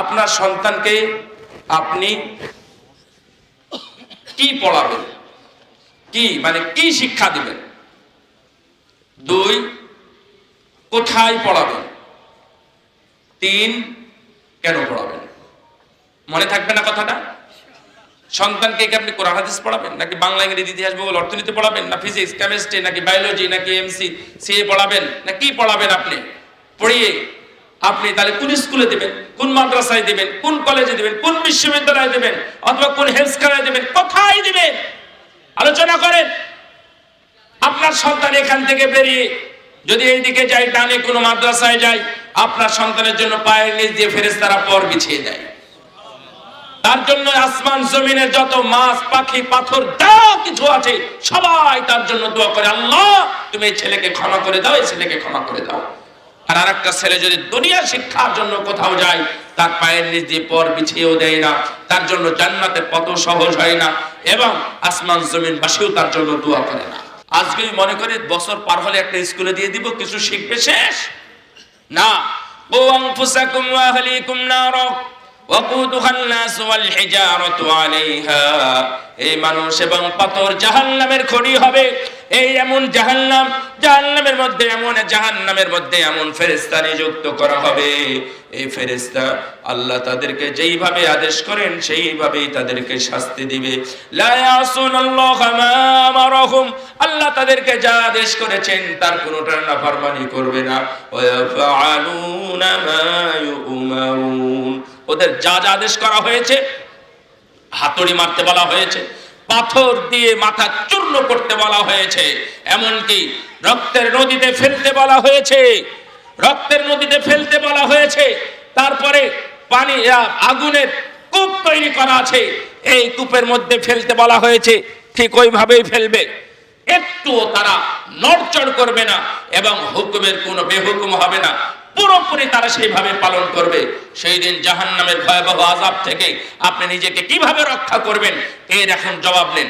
আপনার সন্তানকে আপনি কি পড়াবেন? কি মানে কি শিক্ষা দিবেন? দুই, কোথায় পড়াবেন? তিন, কেন পড়াবেন? মনে থাকবে না কথাটা? সন্তানকে কি আপনি কোরআন হাদিস পড়াবেন? নাকি বাংলা, ইংরেজি, ইতিহাস, ভূগোল, অর্থনীতি পড়াবেন? না ফিজিক্স, কেমিস্ট্রি, নাকি বায়োলজি, নাকি এমসি, সিএ পড়াবেন? না কি পড়াবেন আপনি? পড়িয়ে আপনি তাহলে কোন স্কুলে দেবেন? কোন মাদ্রাসায় দিবেন? কোন কলেজে দিবেন? কোন বিশ্ববিদ্যালয়ে দেবেন? অথবা কোন হেলথ কেয়ারে দিবেন? কোথায় দিবেন? আলোচনা করেন। আপনার সন্তান এখান থেকে বেরিয়ে যদি এইদিকে যায়, ডানে কোনো মাদ্রাসায় যায়, আপনার সন্তানের জন্য পায়ের নিচ দিয়ে ফেরেশতারা পর বিছিয়ে দেয়। তার জন্য আসমান জমিনের যত মাছ, পাখি, পাথর, যা কিছু আছে, সবাই তার জন্য দোয়া করে, আল্লাহ, তুমি এই ছেলেকে ক্ষমা করে দাও, এই ছেলেকে ক্ষমা করে দাও। আর আর একটা ছেলে যদি দুনিয়া শিক্ষার জন্য কোথাও যায়, তার পায়ের নিচ দিয়ে পর বিছিয়েও দেয় না, তার জন্য জান্নাতে পথ সহজ হয় না এবং আসমান জমিন বাসিও তার জন্য দোয়া করে না। আজকে মনে করি বছর পার হলে একটা স্কুলে দিয়ে দিব, কিছু শিখবে শেষ? না। এই মানুষ এবং পাথর জাহান্নামের খড়ি হবে। এই এমন জাহান্নাম, জাহান্নামের মধ্যে এমন, জাহান্নামের মধ্যে এমন ফেরেশতা নিযুক্ত করা হবে। এই ফেরেশতা আল্লাহ তাদেরকে যেইভাবে আদেশ করেন, সেইভাবেই তাদেরকে শাস্তি দিবে। আল্লাহ তাদেরকে যা আদেশ করেছেন, তার কোনোটার নাফরমানি করবে না। ওদের যা যা আদেশ করা হয়েছে, হাতুড়ি মারতে বলা হয়েছে পাথর দিয়ে মাথা চূর্ণ করতে বলা হয়েছে। এমনকি রক্তের নদীতে ফেলতে বলা হয়েছে। রক্তের নদীতে ফেলতে বলা হয়েছে। তারপরে পানি আগুনের কূপ তৈরি করা আছে। এই কূপের মধ্যে ফেলতে বলা হয়েছে, ঠিক ওইভাবেই ফেলবে। একটুও তারা নড়চড় করবে না এবং হুকুমের কোনো বেহুকুম হবে না। পুরোপুরি তারা সেইভাবে পালন করবে। সেই দিন জাহান নামের ভয়াবহ আজাব থেকে আপনি নিজেকে কীভাবে রক্ষা করবেন এর এখন জবাব নেন।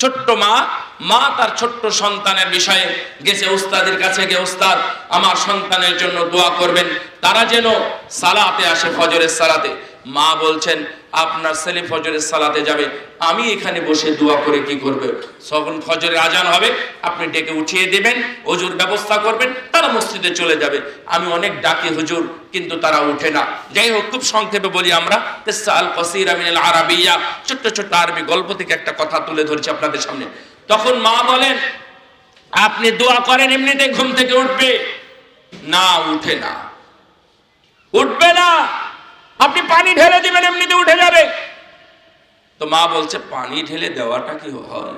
ছোট্ট মা মা তার ছোট্ট সন্তানের বিষয়ে গেছে, উস্তাদের কাছে গিয়ে, উস্তাদ, আমার সন্তানের জন্য দোয়া করবেন। তারা যেন সালাতে আসে, ফজরের সালাতে। মা বলছেন, আপনার ছেলে ফজরের সালাতে যাবে, আমি এখানে বসে দোয়া করে কি করবে? যখন ফজরের আজান হবে, আপনি ডেকে উঠিয়ে দেবেন অজুর ব্যবস্থা করবেন, তারা মসজিদে চলে যাবে। আমি অনেক ডাকি হুজুর, কিন্তু তারা উঠে না। যাই হোক, খুব সংক্ষেপে বলি আমরা তেসাল কসির আমিনাল আরাবিয়া, ছোট্ট ছোট্ট আরবি গল্প থেকে একটা কথা তুলে ধরছি আপনাদের সামনে। তখন মা বলেন, আপনি দোয়া করেন এমনিতে ঘুম থেকে উঠবে। না, উঠে না। উঠবে না। আপনি পানি ঢেলে দিবেন এমনিতে উঠে যাবে। তো মা বলছে পানি ঢেলে দেওয়াটা কি হয়?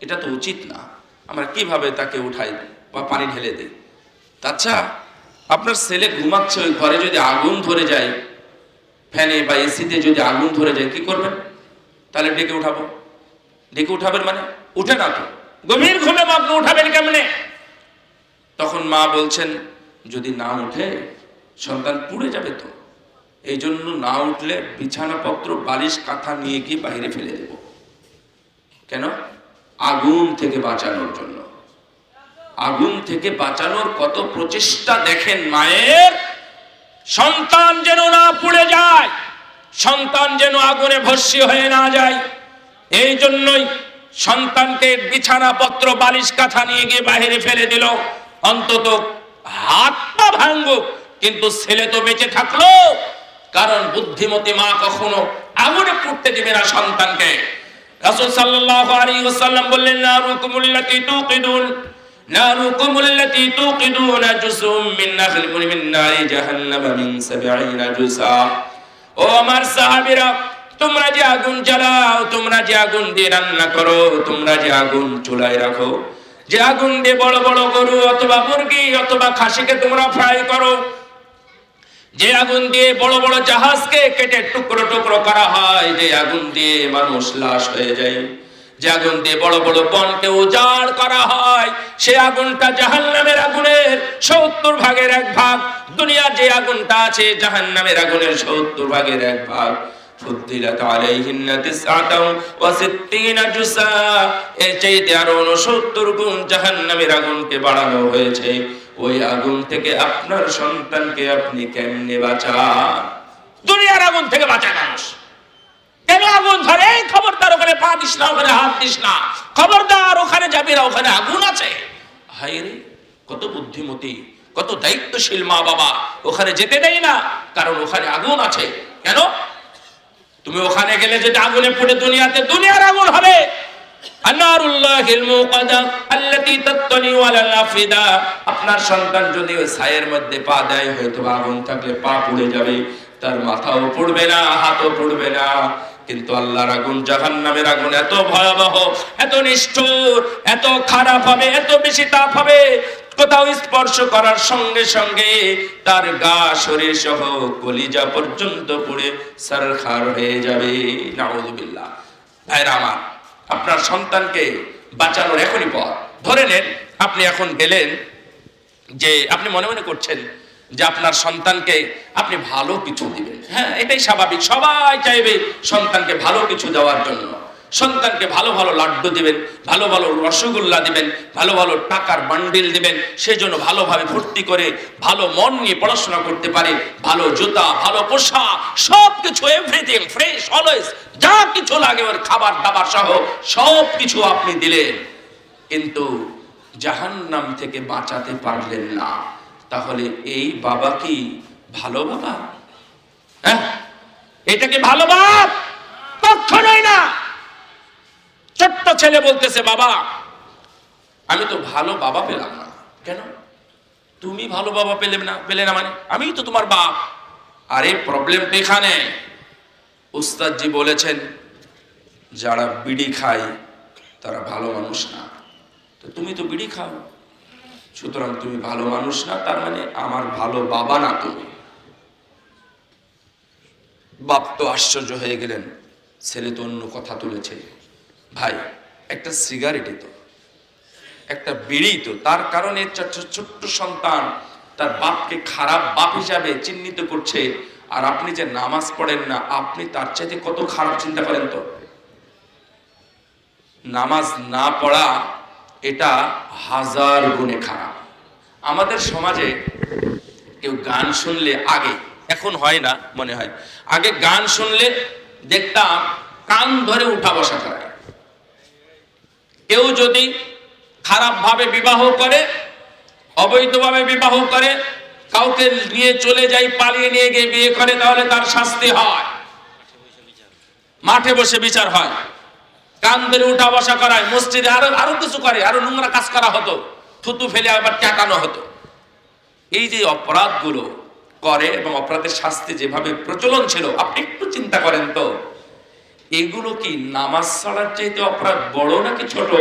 এটা তো উচিত না। আমরা কীভাবে তাকে উঠাই বা পানি ঢেলে দিই? আচ্ছা আপনার ছেলে ঘুমাচ্ছে ওই ঘরে যদি আগুন ধরে যায় ফ্যানে বা এসিতে যদি আগুন ধরে যায় কি করবেন? তাহলে ডেকে উঠাবো। ডেকে উঠাবেন মানে? উঠে না তো। গভীর ঘুমে আপনি উঠাবেন কেমনে? তখন মা বলছেন যদি না উঠে সন্তান পুড়ে যাবে তো? এই জন্য না উঠলে বিছানাপত্র, বালিশ, কাঁথা নিয়ে গিয়ে বাইরে ফেলে দেব। কেন? আগুন থেকে বাঁচানোর জন্য। আগুন থেকে বাঁচানোর কত প্রচেষ্টা দেখেন মায়ের? সন্তান যেন না পুড়ে যায়, সন্তান যেন আগুনে ভস্মী হয়ে না যায়, এই জন্যই সন্তানকে বিছানাপত্র, বালিশ, কাঁথা নিয়ে গিয়ে বাইরে ফেলে দিল। অন্তত হাত পা ভাঙ্গুক কিন্তু ছেলে তো বেঁচে থাকল। কারণ বুদ্ধিমতী মা কখনো আগুনে পুড়তে দিবে না সন্তানকে। রাসূল সাল্লাল্লাহু আলাইহি ওয়াসাল্লাম বললেন, নারুকুমুল্লাতি তুকিদুন তুকিদুন জুসুম মিন মিন নারি জাহান্নাম মিন 70 জুসা। ও আমার সাহাবীরা, তোমরা যে আগুন জ্বালাও, তোমরা যে আগুন দিয়ে রান্না করো, তোমরা যে আগুন চুলায় রাখো, যে আগুন দিয়ে বড় বড় গরু অথবা মুরগি অথবা খাসিকে তোমরা ফ্রাই করো যে আগুন দিয়ে বড় বড় জাহাজকে কেটে টুকরো টুকরো করা হয়, যে আগুন দিয়ে মানুষ লাশ হয়ে যায়। যে আগুন দিয়ে বড় বড় বনকে উজাড় করা হয়, সে আগুনটা জাহান্নামের আগুনের সত্তর ভাগের এক ভাগ। দুনিয়ার যে আগুনটা আছে, জাহান্নামের আগুনের সত্তর ভাগের এক ভাগ। আরও 69 গুণ জাহান্নামের আগুনকে বাড়ানো হয়েছে। ওই আগুন থেকে আপনার সন্তানকে আপনি কেমনে বাঁচান? দুনিয়ার আগুন থেকে বাঁচায় মানুষ। খবরদার ওখানে ওখানে আগুন আছে। কত বুদ্ধিমতী, কত দায়িত্বশীল মা বাবা। ওখানে যেতে দেয় না, কারণ ওখানে আগুন আছে। কেন? তুমি ওখানে গেলে যদি আগুনে দুনিয়াতে, দুনিয়ার আগুন হবে। আপনার সন্তান যদি ওই ছায়ের মধ্যে পা দেয় হয়তো আগুন থাকলে পা পুড়ে যাবে। তার মাথাও পড়বে না, হাতও পড়বে না। কিন্তু আল্লাহর আগুন, জাহান্নামের আগুন এত ভয়াবহ, এত নিষ্ঠুর, এত খারাপ হবে, এত বেশি তাপ হবে, কোথাও স্পর্শ করার সঙ্গে সঙ্গে তার গা শরীর সহ কলিজা পর্যন্ত পুড়ে সারখার হয়ে যাবে। নাউযুবিল্লাহ ভাইরা আমার আপনার সন্তানকে বাঁচানোর এখনই পথ। ধরে নেন, আপনি এখন গেলেন যে আপনি মনে মনে করছেন যে আপনার সন্তানকে আপনি ভালো কিছু দিবেন। হ্যাঁ এটাই স্বাভাবিক। সবাই চাইবে সন্তানকে ভালো কিছু দেওয়ার জন্য। সন্তানকে ভালো ভালো লাড্ডু দিবেন, ভালো ভালো রসগোল্লা দিবেন, ভালো ভালো টাকার বান্ডিল দিবেন, সেজন্য ভালোভাবে ভর্তি করে ভালো মন নিয়ে পড়াশোনা করতে পারে ভালো জুতা, ভালো পোশাক সব কিছু এভরিথিং ফ্রেশ অলওয়েজ যা কিছু লাগে ওর খাবার দাবার সহ সব কিছু আপনি দিলেন। কিন্তু জাহান্নাম থেকে বাঁচাতে পারলেন না। তাহলে এই বাবা কি ভালো বাবা? হ্যাঁ? এটা কি ভালো বাপ কখনোই না। ছোট্ট ছেলে বলতেছে, বাবা, আমি তো ভালো বাবা পেলাম না। কেন? তুমি ভালো বাবা পেলে না পেলে না মানে? আমি তো তোমার বাপ। আরে প্রবলেম এখানে। উস্তাদজি বলেছেন, যারা বিড়ি খায়, তারা ভালো মানুষ না। তো তুমি তো বিড়ি খাও। সুতরাং তুমি ভালো মানুষ না, তার মানে আমার ভালো বাবা না তুমি। বাপ তো আশ্চর্য হয়ে গেলেন। ছেলে তো অন্য কথা তুলেছে। ভাই, একটা সিগারেটই তো, একটা বিড়ি তো, তার কারণে ছোট্ট সন্তান তার বাপকে খারাপ বাপ হিসাবে চিহ্নিত করছে, আর আপনি যে নামাজ পড়েন না, আপনি তার চাইতে কত খারাপ চিন্তা করেন তো? নামাজ না পড়া, এটা হাজার গুণে খারাপ। আমাদের সমাজে কেউ গান শুনলে আগে, এখন হয় না, মনে হয়, আগে গান শুনলে দেখতাম কান ধরে উঠা বসা করায়। কেউ যদি খারাপভাবে বিবাহ করে, অবৈধভাবে বিবাহ করে, কাউকে নিয়ে চলে যায় পালিয়ে নিয়ে গিয়ে বিয়ে করে, তাহলে তার শাস্তি হয়। মাঠে বসে বিচার হয়। কান ধরে উঠা বসা করায়, মসজিদে আরও আরও কিছু করে, আরও নোংরা কাজ করা হতো, থুতু ফেলে আবার টাকানো হতো। এই যে অপরাধগুলো করে এবং অপরাধের শাস্তি যেভাবে প্রচলন ছিল, আপনি একটু চিন্তা করেন তো। এগুলো কি নামাজ ছাড়ার চাইতে অপরাধ বড় নাকি ছোট?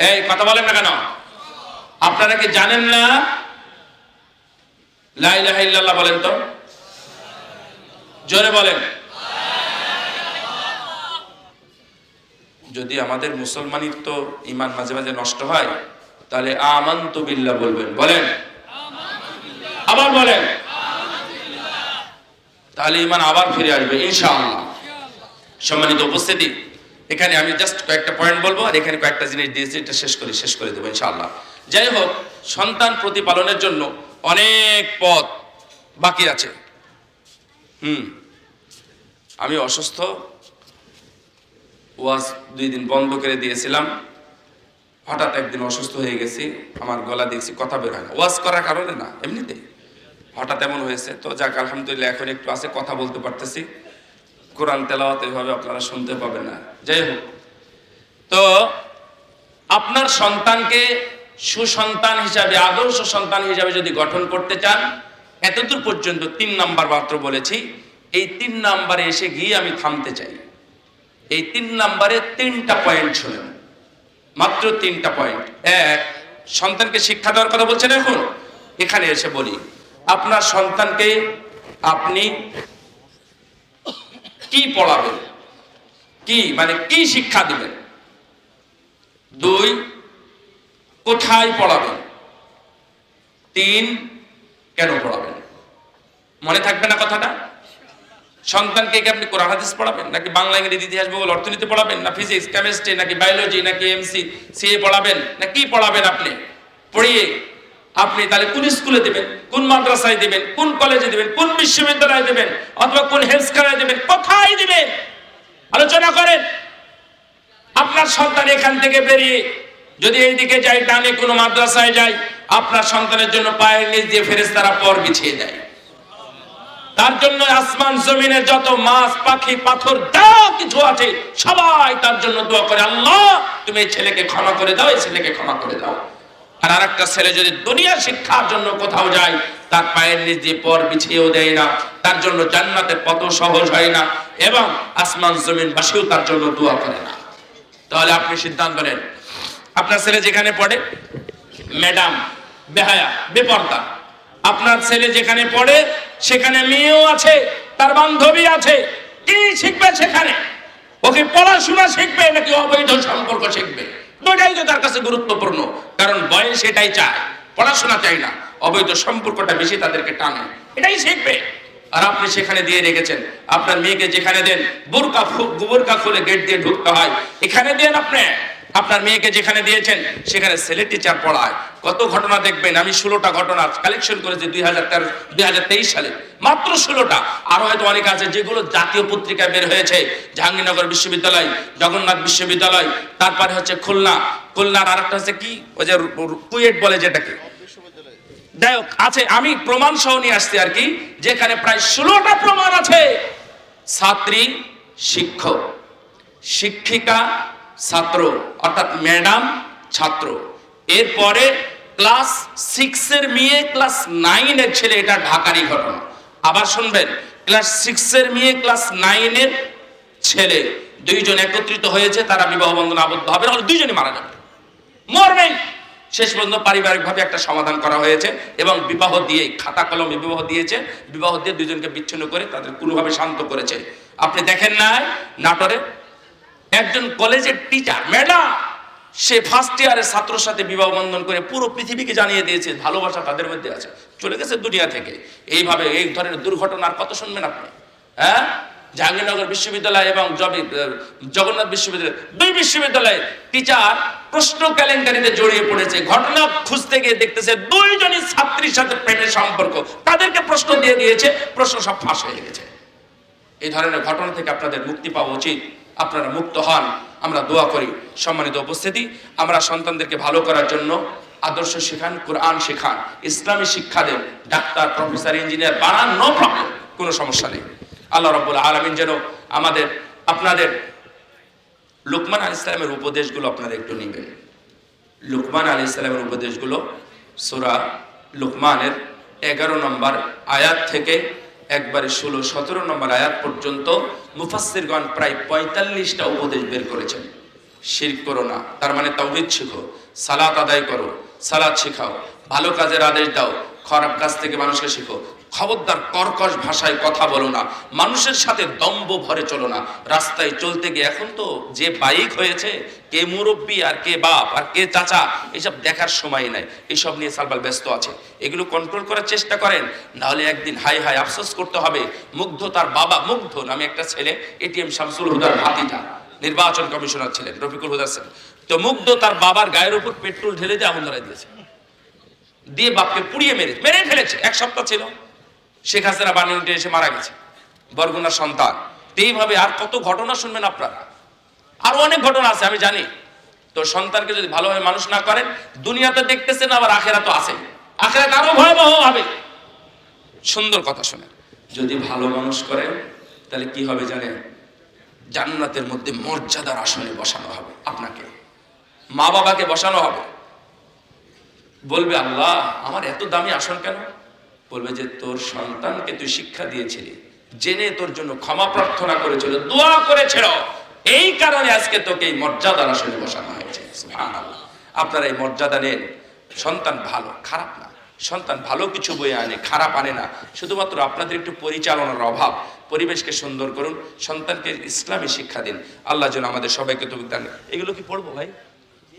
এই, কথা বলেন না কেন? আপনারা কি জানেন না? লা ইলাহা ইল্লাল্লাহ বলেন তো। জোরে বলেন। যদি আমাদের মুসলমানির তো ইমান মাঝে মাঝে নষ্ট হয়, তাহলে আমান্ত বিল্লাহ বলবেন। বলেন। আবার বলেন। তাহলে ইমান আবার ফিরে আসবে, ইনশাআল্লাহ। সম্মানিত উপস্থিতি, এখানে আমি জাস্ট কয়েকটা পয়েন্ট বলব আর এখানে কয়েকটা জিনিস দিয়েছি, এটা শেষ করি, শেষ করে দেবো, ইনশাআল্লাহ। যাই হোক, সন্তান প্রতিপালনের জন্য অনেক পথ বাকি আছে। হুম, আমি অসুস্থ, ওয়াজ দুই দিন বন্ধ করে দিয়েছিলাম, হঠাৎ একদিন অসুস্থ হয়ে গেছি, আমার গলা দেখছি, কথা বের হয় না। ওয়াজ করার কারণে না এমনিতে হঠাৎ এমন হয়েছে, তো যাক, আলহামদুলিল্লাহ, এখন একটু আছে, কথা বলতে পারতেছি। কোরআন তেলাওয়াত এভাবে আপনারা শুনতে পাবেন না। যাই হোক। তো আপনার সন্তানকে সুসন্তান হিসাবে, আদর্শ সন্তান হিসাবে যদি গঠন করতে চান, এতদূর পর্যন্ত তিন নাম্বার মাত্র বলেছি, এই তিন নাম্বারে এসে গিয়ে আমি থামতে চাই। এই তিন নাম্বারে তিনটা পয়েন্ট শুনেন। মাত্র তিনটা পয়েন্ট। এক, সন্তানকে শিক্ষা দেওয়ার কথা বলছেন এখন? এখানে এসে বলি, আপনার সন্তানকে আপনি কি পড়াবেন? কি মানে কি শিক্ষা দিবেন? দুই, কোথায় পড়াবেন? তিন, কেন পড়াবেন? মনে থাকবে না কথাটা? সন্তানকে কি আপনি কোরআন হাদিস পড়াবেন? নাকি বাংলা, ইংরেজি, ইতিহাস, ভূগোল, অর্থনীতি পড়াবেন? না ফিজিক্স কেমিস্ট্রি নাকি বায়োলজি নাকি এমসি সিএ পড়াবেন? না কি পড়াবেন আপনি? পড়িয়ে আপনি তাহলে কোন স্কুলে দেবেন? কোন মাদ্রাসায় দেবেন? কোন কলেজে দেবেন? কোন বিশ্ববিদ্যালয়ে দেবেন? অথবা কোন হেলথ কেয়ারে দেবেন? কোথায় দিবেন? আলোচনা করেন। আপনার সন্তান এখান থেকে বেরিয়ে যদি এইদিকে যায়, ডানে কোনো মাদ্রাসায় যায়, আপনার সন্তানের জন্য পায়ের নিচ দিয়ে ফেরেশতারা পর বিছিয়ে দেয়। তার জন্য আসমান জমিনের যত মাছ, পাখি, পাথর, যা কিছু আছে, সবাই তার জন্য দোয়া করে, আল্লাহ, তুমি এই ছেলেকে ক্ষমা করে দাও, এই ছেলেকে ক্ষমা করে দাও। আর আরেকটা ছেলে যদি দুনিয়া শিক্ষার জন্য কোথাও যায়, তার পায়ের নিচ দিয়ে পর বিছিয়েও দেয় না, তার জন্য জান্নাতের পথ সহজ হয় না এবং আসমান জমিন বাসীও তার জন্য দোয়া করে না। তাহলে আপনি সিদ্ধান্ত নেন, আপনার ছেলে যেখানে পড়ে? ম্যাডাম, বেহায়া, বেপর্দা। আপনার ছেলে যেখানে পড়ে, সেখানে মেয়েও আছে, তার বান্ধবী আছে, কি শিখবে সেখানে? ওকে পড়াশোনা শিখবে নাকি অবৈধ সম্পর্ক শিখবে? দুটাই তো তার কাছে গুরুত্বপূর্ণ। কারণ বয়স এটাই চায়, পড়াশোনা চাই না, অবৈধ সম্পর্কটা বেশি তাদেরকে টানে। এটাই শিখবে। আর আপনি সেখানে দিয়ে রেখেছেন, আপনার মেয়েকে যেখানে দেন, বোরকা বোরকা খুলে গেট দিয়ে ঢুকতে হয়। এখানে দেন আপনি। আপনার মেয়েকে যেখানে দিয়েছেন, সেখানে ছেলে টিচার পড়ায়। কত ঘটনা দেখবেন? আমি ষোলোটা ঘটনা কালেকশন করেছি দুই হাজার তেরো, দুই হাজার তেইশ সালে। মাত্র ষোলোটা। আরও হয়তো অনেক আছে যেগুলো জাতীয় পত্রিকায় বের হয়েছে। জাহাঙ্গীরনগর বিশ্ববিদ্যালয়, জগন্নাথ বিশ্ববিদ্যালয়, তারপরে হচ্ছে খুলনা। খুলনার আরেকটা হচ্ছে কি? ওই যে কুয়েট বলে যেটাকে। যাই হোক, আছে, আমি প্রমাণ সহ নিয়ে আসছি আর কি, যেখানে প্রায় ষোলোটা প্রমাণ আছে। ছাত্রী, শিক্ষক। শিক্ষিকা ছাত্র, অর্থাৎ ম্যাডাম ছাত্র। এরপরে ক্লাস সিক্সের মেয়ে, ক্লাস নাইনের ছেলে, এটা ঢাকারই ঘটনা। আবার শুনবেন, ক্লাস সিক্সের মেয়ে, ক্লাস নাইনের ছেলে। দুইজন একত্রিত হয়েছে, তারা বিবাহ বন্ধন আবদ্ধ হবে নাহলে দুইজনই মারা যাবে। মরবেন। শেষ পর্যন্ত পারিবারিকভাবে একটা সমাধান করা হয়েছে এবং বিবাহ দিয়ে, খাতা কলমে বিবাহ দিয়েছে। বিবাহ দিয়ে দুজনকে বিচ্ছিন্ন করে তাদের কোনোভাবে শান্ত করেছে। আপনি দেখেন না নাটোরে? একজন কলেজের টিচার ম্যাডাম সে ফার্স্ট ইয়ারের ছাত্রর সাথে বিবাহ বন্ধন করে পুরো পৃথিবীকে জানিয়ে দিয়েছে, ভালোবাসা তাদের মধ্যে আছে। চলে গেছে দুনিয়া থেকে। এইভাবে এই ধরনের দুর্ঘটনার কত শুনবেন আপনি? হ্যাঁ? জাহাঙ্গীরনগর বিশ্ববিদ্যালয় এবং জগন্নাথ বিশ্ববিদ্যালয়, দুই বিশ্ববিদ্যালয়ে টিচার প্রশ্ন ক্যালেন্ডারিতে জড়িয়ে পড়েছে, ঘটনা খুঁজতে গিয়ে দেখতেছে দুইজনই ছাত্রীর সাথে প্রেমের সম্পর্ক। তাদেরকে প্রশ্ন দিয়ে দিয়েছে, প্রশ্ন সব ফাঁস হয়ে গেছে। এই ধরনের ঘটনা থেকে আপনাদের মুক্তি পাওয়া উচিত। আপনারা মুক্ত হন। আমরা দোয়া করি। সম্মানিত উপস্থিতি, আমরা সন্তানদেরকে ভালো করার জন্য আদর্শ শেখান, কোরআন শেখান। ইসলামী শিক্ষা দেন। ডাক্তার, প্রফেসর, ইঞ্জিনিয়ার বানান, নো প্রবলেম, কোনো সমস্যা নেই। আল্লাহ রব্বুল আলমিন যেন আমাদের, আপনাদের লুকমান আল ইসলামের উপদেশগুলো আপনারা একটু নেবেন। লুকমান আলী ইসলামের উপদেশগুলো সুরা লুকমানের এগারো নম্বর আয়াত থেকে একবারে ষোলো, সতেরো নম্বর আয়াত পর্যন্ত মুফাসিরগণ প্রায় পঁয়তাল্লিশটা উপদেশ বের করেছেন। শির করো না, তার মানে তাওহিদ শিখো, সালাত আদায় করো সালাদ শেখাও, ভালো কাজের আদেশ দাও, খারাপ কাজ থেকে মানুষকে শেখো। খবরদার কর্কশ ভাষায় কথা বলো না। মানুষের সাথে দম্ভ ভরে চলো না। রাস্তায় চলতে গিয়ে এখন তো যে বাইক হয়েছে, কে মুরব্বী আর কে বাপ আর কে চাচা, এসব দেখার সময় নাই। এসব নিয়ে সালবাল ব্যস্ত আছে। এগুলো কন্ট্রোল করার চেষ্টা করেন নাহলে একদিন হাই হাই আফসোস করতে হবে। মুগ্ধ তার বাবা, মুগ্ধ নামে একটা ছেলে এটিএম শামসুল হুদার ভাতিটা নির্বাচন কমিশনার ছিলেন, রফিকুল হুদা স্যার তো মুগ্ধ তার বাবার গায়ের উপর পেট্রোল ঢেলে দিয়ে আগুন ধরাই দিয়েছে। দিয়ে বাপকে পুড়িয়ে মেরে মেরে ফেলেছে, এক সপ্তাহ ছিল। শেখ হাসিনা বানিয়ে এসে মারা গেছে। বরগুনার সন্তান। এইভাবে আর কত ঘটনা শুনবেন আপনারা? আরও অনেক ঘটনা আছে, আমি জানি। তো সন্তানকে যদি ভালোভাবে মানুষ না করেন, দুনিয়াতে দেখতেছেন, আবার আখেরা তো আছে আখেরা আরও ভয়াবহ হবে। সুন্দর কথা শোনেন। যদি ভালো মানুষ করেন, তাহলে কি হবে জানেন? জান্নাতের মধ্যে মর্যাদার আসনে বসানো হবে আপনাকে। মা বাবাকে বসানো হবে। বলবে, আল্লাহ, আমার এত দামি আসন কেন? বলবে যে তোর সন্তানকে তুই শিক্ষা দিয়েছিলি, জেনে তোর জন্য ক্ষমা প্রার্থনা করেছিল, দোয়া করেছিল এই কারণে আজকে তোকে এই মর্যাদার আসনে বসানো হয়েছে। আপনারা এই মর্যাদা নেন। সন্তান ভালো, খারাপ না। সন্তান ভালো কিছু বয়ে আনে, খারাপ আনে না। শুধুমাত্র আপনাদের একটু পরিচালনার অভাব। পরিবেশকে সুন্দর করুন, সন্তানকে ইসলামী শিক্ষা দিন। আল্লাহ যেন আমাদের সবাইকে তো দান এগুলো কি পড়ব ভাই?